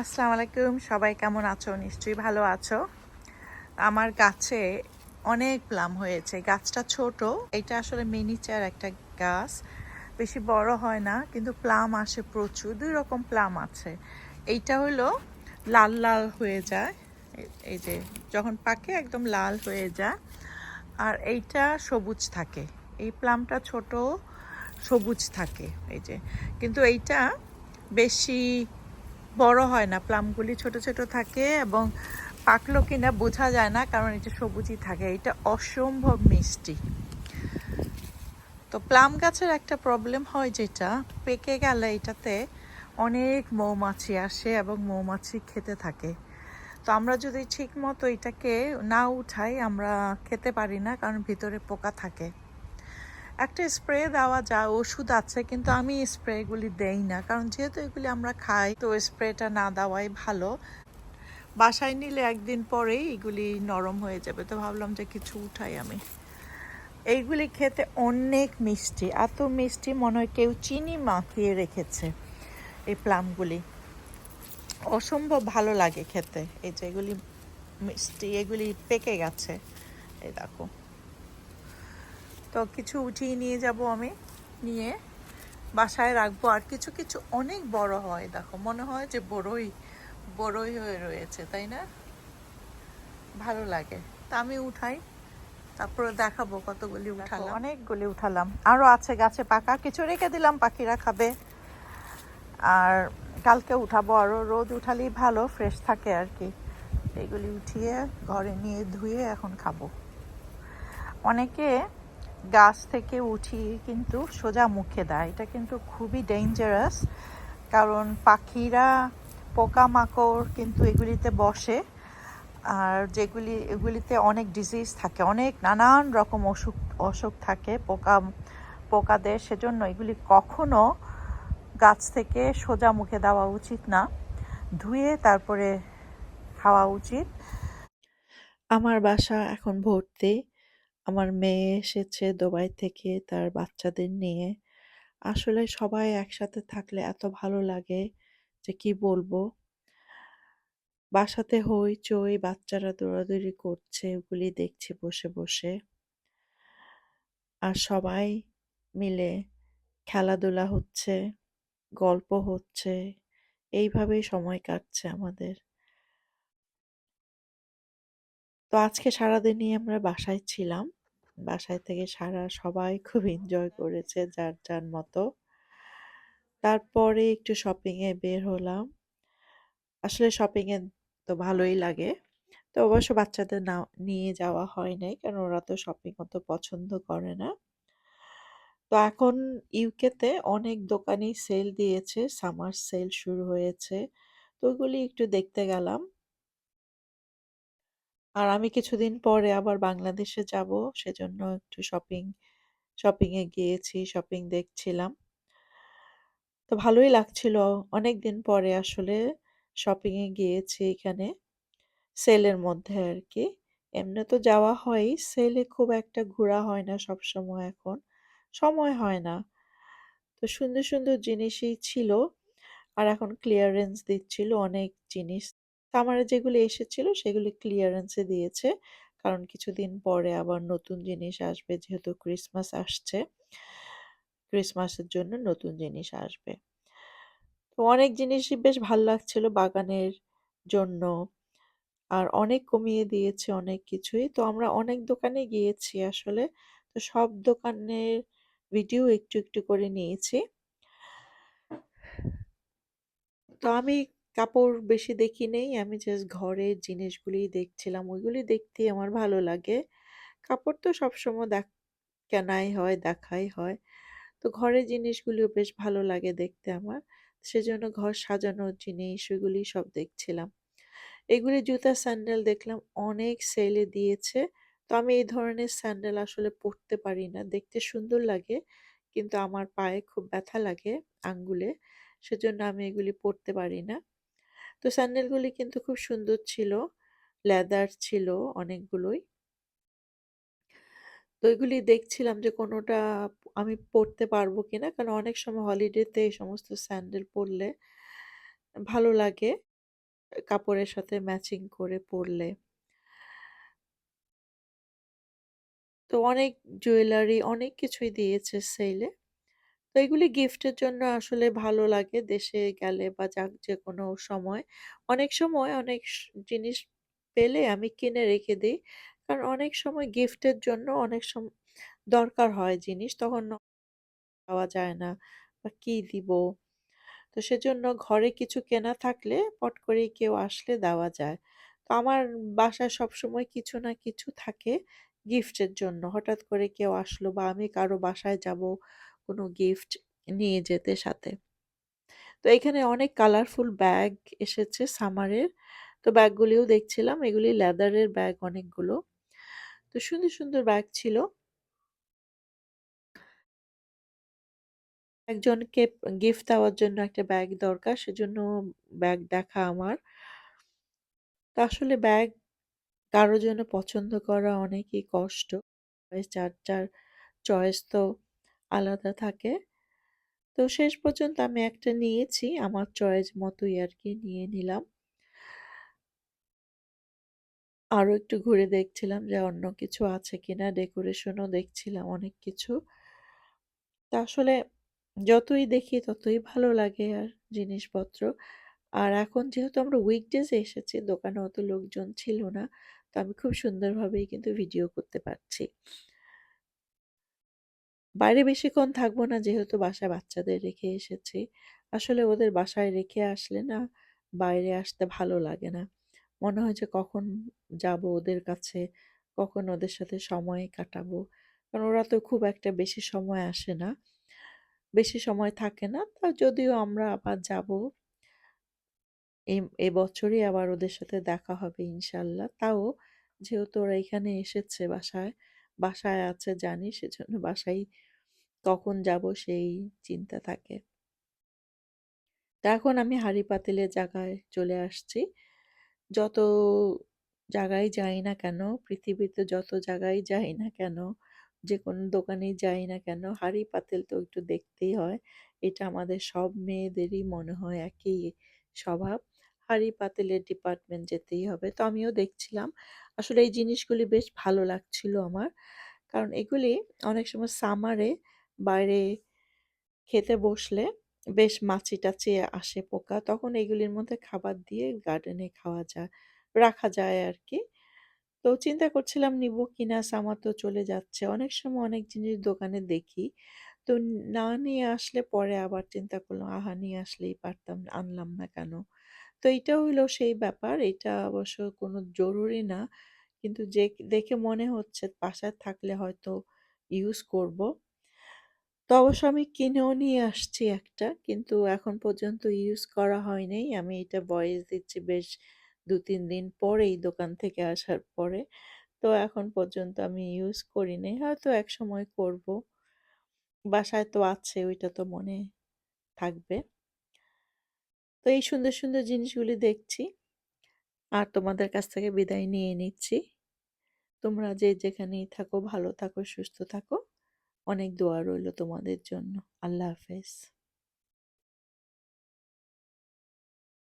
আসসালামু আলাইকুম সবাই কেমন আছো? নিশ্চয়ই ভালো আছো। আমার গাছে অনেক প্লাম হয়েছে। গাছটা ছোট, এটা আসলে মিনিচার একটা গাছ। বেশি বড় হয় না, কিন্তু প্লাম আসে প্রচুর, দুই রকম প্লাম আছে। এইটা হলো লাল লাল হয়ে যায়। এই যে, যখন পাকে একদম লাল হয়ে যায়। আর এইটা সবুজ থাকে। এই প্লামটা ছোট, সবুজ থাকে। এই যে, কিন্তু এইটা বেশি বড় হয় না, প্লামগুলি ছোট ছোট থাকে এবং পাকলো কিনা বোঝা যায় না, কারণ এটা সবুজই থাকে। এটা অসম্ভব মিষ্টি। তো প্লাম গাছের একটা প্রবলেম হয় যেটা, পেকে গেলে এটাতে অনেক মৌমাছি আসে এবং মৌমাছি খেতে থাকে। তো আমরা যদি ঠিক মতো এটাকে না উঠাই, আমরা খেতে পারি না, কারণ ভিতরে পোকা থাকে। একটা স্প্রে দেওয়া যায় ওষুধ আছে, কিন্তু আমি স্প্রেগুলি দেই না। কারণ যেহেতু এগুলি আমরা খাই, তো স্প্রেটা না দেওয়াই ভালো। বাসায় নিলে একদিন পরেই এগুলি নরম হয়ে যাবে। তো ভাবলাম যে কিছু উঠাই আমি। এইগুলি খেতে অনেক মিষ্টি। এত মিষ্টি মনে হয় কেউ চিনি মাখিয়ে রেখেছে এই প্লামগুলি অসম্ভব ভালো লাগে খেতে। এই যে এগুলি মিষ্টি, এগুলি পেকে গেছে। এই দেখো। তো কিছু উঠিয়ে নিয়ে যাব আমি নিয়ে বাসায় রাখব। আর কিছু কিছু অনেক বড় হয় দেখো মনে হয় যে বড়ই বড়ই হয়ে রয়েছে তাই না? ভালো লাগে। তা আমি উঠাই তারপরে দেখাবো কতগুলি উঠালাম। অনেকগুলি উঠালাম। আরও আছে গাছে পাকা কিছু রেখে দিলাম পাখিরা খাবে। আর কালকে উঠাবো আরও রোদ উঠালেই ভালো ফ্রেশ থাকে আর কি। এগুলি উঠিয়ে ঘরে নিয়ে ধুয়ে এখন খাব। অনেকে গাছ থেকে উঠিয়ে কিন্তু সোজা মুখে দেয়। এটা কিন্তু খুবই ডেঞ্জারাস কারণ পাখিরা পোকামাকড় কিন্তু এগুলিতে বসে, আর যেগুলি, এগুলিতে অনেক ডিজিজ থাকে, অনেক নানান রকম অসুখ অসুখ থাকে পোকা, পোকাদের। সেজন্য এগুলি কখনো গাছ থেকে সোজা মুখে দেওয়া উচিত না, ধুয়ে তারপরে খাওয়া উচিত। আমার বাসা এখন ভর্তি। আমার মেয়ে এসেছে দুবাই থেকে তার বাচ্চাদের নিয়ে। আসলে সবাই একসাথে থাকলে এত ভালো লাগে যে কি বলব? বাসাতে হইচই বাচ্চারা দৌড়াদৌড়ি করছে, ওগুলি দেখছি বসে বসে। আর সবাই মিলে খেলাধুলা হচ্ছে, গল্প হচ্ছে, এইভাবেই সময় কাটছে আমাদের। তো আজকে সারাদিনই আমরা বাসায় ছিলাম। বাসায় থেকে সারা সবাই খুব এনজয় করেছে যার যার মতো। তারপরে একটু শপিং এ বের হলাম। আসলে শপিং এ তো ভালোই লাগে। তো অবশ্য বাচ্চাদের না, নিয়ে যাওয়া হয় নাই কারণ ওরা তো শপিং অত পছন্দ করে না। তো এখন ইউকেতে অনেক দোকানেই সেল দিয়েছে। সামার সেল শুরু হয়েছে। তো ওগুলি একটু দেখতে গেলাম। আর আমি কিছুদিন পরে আবার বাংলাদেশে যাব, সেজন্য একটু শপিং শপিং এ গিয়েছি শপিং দেখছিলাম। তো ভালোই লাগছিল। অনেক দিন পরে আসলে শপিং এ গিয়েছি এখানে সেলের মধ্যে আর কি এমনি তো যাওয়া হয় সেলে খুব একটা ঘোরা হয় না সব সময় এখন, সময় হয় না। তো সুন্দর সুন্দর জিনিসই ছিল, আর এখন ক্লিয়ারেন্স দিচ্ছিল অনেক জিনিস। সামারে যেগুলি এসেছিল সেগুলি ক্লিয়ারেন্সে দিয়েছে। কারণ কিছুদিন পরে আবার নতুন জিনিস আসবে, যেহেতু ক্রিসমাস আসছে। ক্রিসমাসের জন্য নতুন জিনিস আসবে। তো অনেক জিনিসই বেশ ভালো লাগছিল বাগানের জন্য। আর অনেক কমিয়ে দিয়েছে অনেক কিছুই। তো আমরা অনেক দোকানে গিয়েছি আসলে। তো সব দোকানের ভিডিও একটু একটু করে নিয়েছি। তো আমি কাপড় বেশি দেখি নেই। আমি জাস্ট ঘরের জিনিসগুলি দেখছিলাম। ওইগুলি দেখতেই আমার ভালো লাগে। কাপড় তো সবসময় দেখ, কেনাই হয়, দেখাই হয়। তো ঘরের জিনিসগুলিও বেশ ভালো লাগে দেখতে আমার। সেজন্য ঘর সাজানোর জিনিস, ওইগুলি সব দেখছিলাম। এগুলি জুতা স্যান্ডেল দেখলাম, অনেক সেলে দিয়েছে। তো আমি এই ধরনের স্যান্ডেল আসলে পরতে পারি না। দেখতে সুন্দর লাগে, কিন্তু আমার পায়ে খুব ব্যথা লাগে আঙ্গুলে। সেজন্য আমি এগুলি পরতে পারি না। তো স্যান্ডেলগুলি কিন্তু খুব সুন্দর ছিল। লেদার ছিল অনেকগুলোই। তো এগুলি দেখছিলাম যে কোনোটা আমি পরতে পারব কিনা, কারণ অনেক সময় হলিডেতে এই সমস্ত স্যান্ডেল পরলে ভালো লাগে কাপড়ের সাথে ম্যাচিং করে পরলে। তো অনেক জুয়েলারি অনেক কিছুই দিয়েছে সেলে তো এগুলি গিফটের জন্য আসলে ভালো লাগে দেশে গেলে বা যাক যে কোনো সময়। অনেক সময় অনেক জিনিস পেলে আমি কিনে রেখে দিই। কারণ অনেক সময় গিফটের জন্য অনেক সময় দরকার হয় জিনিস, তখন পাওয়া যায় না বা কি দিব? তো সেজন্য ঘরে কিছু কেনা থাকলে পট করে কেউ আসলে দেওয়া যায়। তো আমার বাসায় সবসময় কিছু না কিছু থাকে গিফটের জন্য। হঠাৎ করে কেউ আসলো বা আমি কারও বাসায় যাব কোনো গিফট নিয়ে যেতে সাথে। তো এখানে অনেক কালারফুল ব্যাগ এসেছে সামারের তো ব্যাগগুলিও দেখছিলাম, এগুলি লেদারের ব্যাগ অনেকগুলো। তো সুন্দর সুন্দর ব্যাগ ছিল। একজনকে গিফট দেওয়ার জন্য একটা ব্যাগ দরকার, সেজন্য ব্যাগ দেখা আমার। তো আসলে ব্যাগ কারও জন্য পছন্দ করা অনেকই কষ্ট। যার যার চয়েস তো আলাদা থাকে। তো শেষ পর্যন্ত আমি একটা নিয়েছি, আমার চয়েস মতোই আর কি নিয়ে নিলাম। আরও একটু ঘুরে দেখছিলাম যে অন্য কিছু আছে কিনা ডেকোরেশনও দেখছিলাম অনেক কিছু। তা আসলে যতই দেখি ততই ভালো লাগে আর জিনিসপত্র। আর এখন যেহেতু আমরা উইকডেজে এসেছি দোকানে অত লোকজন ছিল না, তো আমি খুব সুন্দরভাবেই কিন্তু ভিডিও করতে পারছি। বাইরে বেশিক্ষণ থাকব না, যেহেতু বাসায় বাচ্চাদের রেখে এসেছি। আসলে ওদের বাসায় রেখে আসলে না বাইরে আসতে ভালো লাগে না। মনে হয় যে কখন যাব ওদের কাছে, কখন ওদের সাথে সময় কাটাবো। কারণ ওরা তো খুব একটা বেশি সময় আসে না। বেশি সময় থাকে না, তা যদিও আমরা আবার যাব। এই এবছরই আবার ওদের সাথে দেখা হবে ইনশাল্লাহ। তাও যেহেতু ওরা এখানে এসেছে বাসায় বাসায় আছে জানি, সেজন্য বাসায় কখন যাব সেই চিন্তা থাকে। এখন আমি হাঁড়ি পাতিলের জায়গায় চলে আসছি। যত জায়গায় যাই না কেন, পৃথিবীতে যত জায়গায় যাই না কেন, যে কোনো দোকানেই যাই না কেন হাঁড়ি পাতিল তো একটু দেখতেই হয়। এটা আমাদের সব মেয়েদেরই মনে হয় একই স্বভাব। হাঁড়ি পাতিলের ডিপার্টমেন্ট যেতেই হবে। তো আমিও দেখছিলাম আসলে এই জিনিসগুলি বেশ ভালো লাগছিল আমার। কারণ এগুলি অনেক সময় সামারে বাইরে খেতে বসলে বেশ মাছি টাছি আসে পোকা, তখন এগুলির মধ্যে খাবার দিয়ে গার্ডেনে খাওয়া যায়, রাখা যায় আর কি তো চিন্তা করছিলাম নিব কিনা, সামার তো চলে যাচ্ছে। অনেক সময় অনেক জিনিস দোকানে দেখি। তো না নিয়ে আসলে পরে আবার চিন্তা করলাম, আহা, নিয়ে আসলেই পারতাম, আনলাম না কেন? তো এইটা হলো সেই ব্যাপার। এটা অবশ্য কোনো জরুরি না। কিন্তু যে দেখে মনে হচ্ছে বাসায় থাকলে হয়তো ইউজ করব। তো অবশ্য আমি কিনেও নিয়ে আসছি একটা। কিন্তু এখন পর্যন্ত ইউজ করা হয়নি আমি এটা ভয়েস দিচ্ছি বেশ দু তিন দিন পরেই দোকান থেকে আসার পরে। তো এখন পর্যন্ত আমি ইউজ করি করিনি হয়তো এক সময় করব। বাসায় তো আছে, ওইটা তো মনে থাকবে। তো এই সুন্দর সুন্দর জিনিসগুলি দেখছি। আর তোমাদের কাছ থেকে বিদায় নিয়ে নিচ্ছি। তোমরা যে যেখানেই থাকো, ভালো থাকো, সুস্থ থাকো। অনেক দোয়া রইল তোমাদের জন্য। আল্লাহ হাফেজ।